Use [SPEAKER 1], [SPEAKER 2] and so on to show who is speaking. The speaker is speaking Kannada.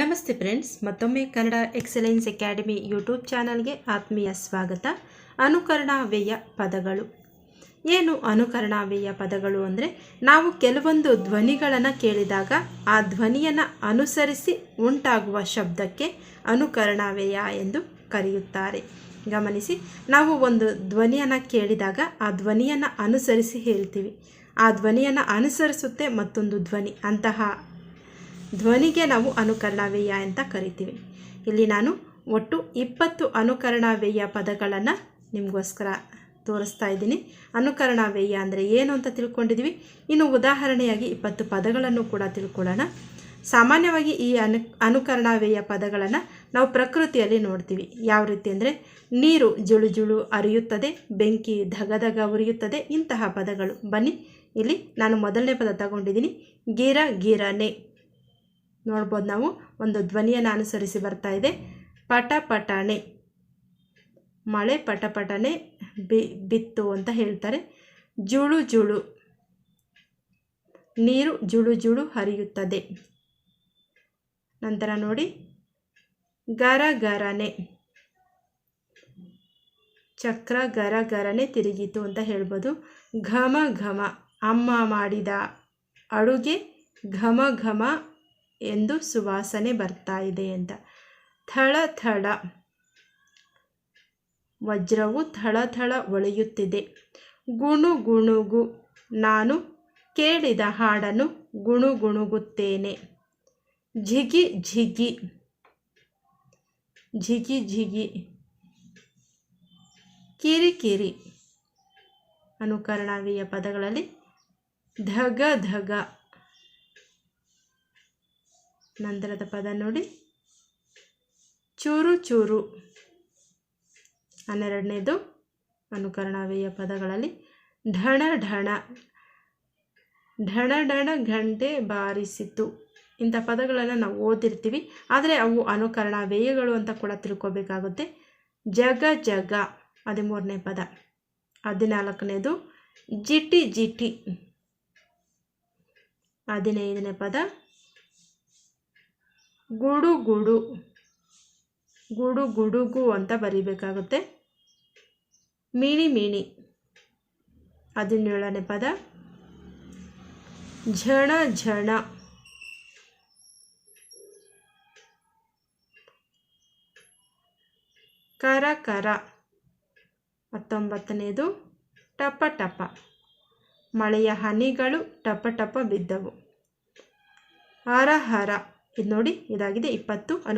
[SPEAKER 1] ನಮಸ್ತೆ ಫ್ರೆಂಡ್ಸ್, ಮತ್ತೊಮ್ಮೆ ಕನ್ನಡ ಎಕ್ಸಲೆನ್ಸ್ ಅಕಾಡೆಮಿ ಯೂಟ್ಯೂಬ್ ಚಾನಲ್ಗೆ ಆತ್ಮೀಯ ಸ್ವಾಗತ. ಅನುಕರಣಾವ್ಯಯ ಪದಗಳು. ಏನು ಅನುಕರಣಾವ್ಯಯ ಪದಗಳು ಅಂದರೆ, ನಾವು ಕೆಲವೊಂದು ಧ್ವನಿಗಳನ್ನು ಕೇಳಿದಾಗ ಆ ಧ್ವನಿಯನ್ನು ಅನುಸರಿಸಿ ಉಂಟಾಗುವ ಶಬ್ದಕ್ಕೆ ಅನುಕರಣಾವ್ಯಯ ಎಂದು ಕರೆಯುತ್ತಾರೆ. ಗಮನಿಸಿ, ನಾವು ಒಂದು ಧ್ವನಿಯನ್ನು ಕೇಳಿದಾಗ ಆ ಧ್ವನಿಯನ್ನು ಅನುಸರಿಸಿ ಹೇಳ್ತೀವಿ. ಆ ಧ್ವನಿಯನ್ನು ಅನುಸರಿಸುತ್ತೆ ಮತ್ತೊಂದು ಧ್ವನಿ. ಅಂತಹ ಧ್ವನಿಗೆ ನಾವು ಅನುಕರಣಾವ್ಯಯ ಅಂತ ಕರಿತೀವಿ. ಇಲ್ಲಿ ನಾನು ಒಟ್ಟು ಇಪ್ಪತ್ತು ಅನುಕರಣಾವ್ಯಯ ಪದಗಳನ್ನು ನಿಮಗೋಸ್ಕರ ತೋರಿಸ್ತಾ ಇದ್ದೀನಿ. ಅನುಕರಣಾವ್ಯಯ ಅಂದರೆ ಏನು ಅಂತ ತಿಳ್ಕೊಂಡಿದ್ದೀವಿ ಇನ್ನು ಉದಾಹರಣೆಯಾಗಿ ಇಪ್ಪತ್ತು ಪದಗಳನ್ನು ಕೂಡ ತಿಳ್ಕೊಳ್ಳೋಣ. ಸಾಮಾನ್ಯವಾಗಿ ಈ ಅನು ಅನುಕರಣಾವ್ಯಯ ಪದಗಳನ್ನು ನಾವು ಪ್ರಕೃತಿಯಲ್ಲಿ ನೋಡ್ತೀವಿ. ಯಾವ ರೀತಿ ಅಂದರೆ ನೀರು ಜುಳು ಜುಳು ಅರಿಯುತ್ತದೆ, ಬೆಂಕಿ ಧಗಧಗ ಉರಿಯುತ್ತದೆ, ಇಂತಹ ಪದಗಳು. ಬನ್ನಿ, ಇಲ್ಲಿ ನಾನು ಮೊದಲನೇ ಪದ ತಗೊಂಡಿದ್ದೀನಿ. ಗೀರ ಗಿರನೆ. ನೋಡ್ಬೋದು ನಾವು. ಒಂದು ಧ್ವನಿಯನ್ನು ಅನುಸರಿಸಿ ಬರ್ತಾ ಇದೆ. ಪಟ ಪಟಾಣೆ ಮಳೆ ಪಟ ಪಟನೆ ಬಿ, ಬಿತ್ತು ಅಂತ ಹೇಳ್ತಾರೆ. ಜುಳು ಜುಳು. ನೀರು ಜುಳು ಜುಳು ಹರಿಯುತ್ತದೆ. ನಂತರ ನೋಡಿ. ಗರ ಗರನೆ. ಚಕ್ರ ಗರ ಗರನೆ ತಿರುಗಿತು ಅಂತ ಹೇಳ್ಬೋದು. ಘಮ ಘಮ. ಅಮ್ಮ ಮಾಡಿದ ಅಡುಗೆ ಘಮ ಘಮ ಎಂದು ಸುವಾಸನೆ ಬರ್ತಾ ಇದೆ ಅಂತ. ಥಳ ಥಳ ವಜ್ರವು ಥಳ ಥಳ ಒಳೆಯುತ್ತಿದೆ. ಗುಣು ಗುಣುಗು, ನಾನು ಕೇಳಿದ ಹಾಡನ್ನು ಗುಣುಗುಣುಗುತ್ತೇನೆ ಜಿಗಿ ಜಿಗಿ ಜಿಗಿ ಜಿಗಿ ಕಿರಿಕಿರಿ ಅನುಕರಣಾವಿಯ ಪದಗಳಲ್ಲಿ ಧಗ ಧಗ. ನಂತರದ ಪದ ನೋಡಿ. ಚೂರು ಚೂರು. ಹನ್ನೆರಡನೇದು ಅನುಕರಣವೇಯ ಪದಗಳಲ್ಲಿ ಢಣ ಢಣ. ಢಣ ಢಣ ಗಂಟೆ ಬಾರಿಸಿತು. ಇಂಥ ಪದಗಳನ್ನು ನಾವು ಓದಿರ್ತೀವಿ. ಆದರೆ ಅವು ಅನುಕರಣಾವ್ಯಯಗಳು ಅಂತ ಕೂಡ ತಿಳ್ಕೊಬೇಕಾಗುತ್ತೆ. ಜಗ ಜಗ. ಹದಿಮೂರನೇ ಪದ. ಹದಿನಾಲ್ಕನೇದು ಜಿಟಿ ಜಿಟಿ. ಹದಿನೈದನೇ ಪದ ಗುಡು ಗುಡು ಗುಡು ಗುಡುಗು ಅಂತ ಬರೀಬೇಕಾಗುತ್ತೆ. ಮೀಣಿ ಮೀಣಿ ಹದಿನೇಳನೇ ಪದ. ಝಣ ಝಣ. ಕರ ಕರ. ಹತ್ತೊಂಬತ್ತನೇದು. ಟಪ ಟಪ. ಮಳೆಯ ಹನಿಗಳು ಟಪ ಟಪ ಬಿದ್ದವು. ಹರ ಹರ. ಇದು ನೋಡಿ ಇದಾಗಿದೆ. ಇಪ್ಪತ್ತು ಅನು